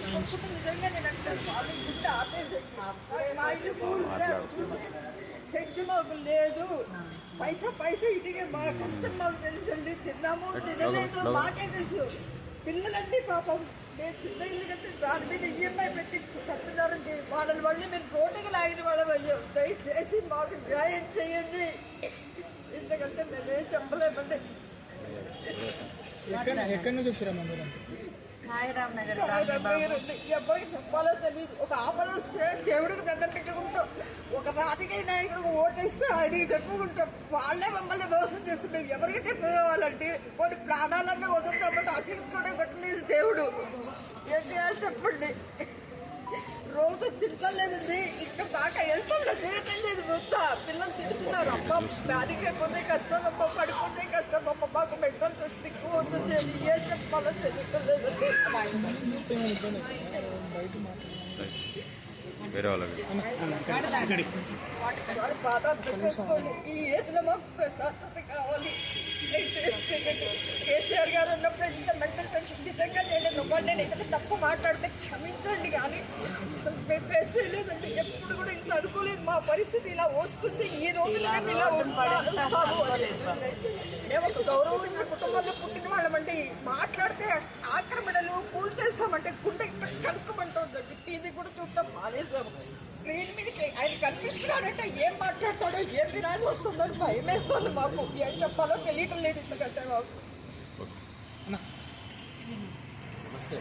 ఒప్పుకుంటే నిజంగా నేను అంటాను వాళ్ళు గుండె ఆపేసి మా ఇల్లు కూలిస్తే మాకు లేదు పైసా పైసా ఇటుకే మా కష్టం మాకు తెలుసండి తిన్నాము తినలేదు మాకే తెలుసు పిల్లలన్నీ పాపం నేను చిన్న ఇల్లు కట్టి దాని మీద ఈఎంఐ పెట్టి కట్టున్నారండి వాళ్ళని మళ్ళీ మేము రోడ్డుకి లాగిన వాళ్ళ దయచేసి మాకు న్యాయం చేయండి ఎందుకంటే మేమేం చెప్పలేమండి ఎక్కడ నుంచి వచ్చిరమ్మా ఎవరికి చెప్పాలో తెలియదు ఒక వస్తే దేవుడికి దండం పెట్టుకుంటాం ఒక రాజకీయ నాయకుడికి ఓటేస్తే ఆయనకి చెప్పుకుంటాం. వాళ్ళే మమ్మల్ని మోసం చేస్తున్నారు ఎవరికి చెప్పుకోవాలంటే కొన్ని ప్రాణాలన్నీ వదులుతామంటే అసలు కూడా పెట్టలేదు దేవుడు. ఏం చేయాలి చెప్పండి. రోజు తింటలేదండి. ఇక్కడ దాకా వెళ్తలేదు తినట్లేదు మొత్తం పిల్లలు తింటున్నారు అమ్మ దానికి పోతే కష్టం అమ్మ పడిపోతే కష్టం అమ్మ మాకు మెంటల్ టెస్ట్ ఎక్కువ వేరే వాళ్ళకి వారి బాధ అర్థం చేసుకోండి ఈ ఏజ్లో మాకు ప్రశాంతత కావాలి. కేసీఆర్ గారు ఉన్నప్పుడు ఇంత మెంటల్ టెన్షన్ నిజంగా చేయలేదు. నేను ఏదైనా తప్పు మాట్లాడితే క్షమించండి కానీ ఫేస్ చేయలేదండి. ఎప్పుడు కూడా ఇంత అనుకోలేదు. మా పరిస్థితి ఇలా వస్తుంది. ఈ రోజుల్లో మేము ఇలా. మేము ఒక కుటుంబంలో వాళ్ళమండి మాట్లాడితే ఆక్రమణలు కూల్ చేస్తామంటే గుండె ఇక్కడ కనుక్కోమంటుందండి టీవీ కూడా చూడటం మానేసాము స్క్రీన్ మీదకి ఆయన కనిపిస్తున్నాడంటే ఏం మాట్లాడతాడో ఏం వినాల్సి వస్తుందో అని భయం వేస్తుంది మాకు. ఏం చెప్పాలో తెలియటం లేదు ఎందుకంటే మాకు. నమస్తే.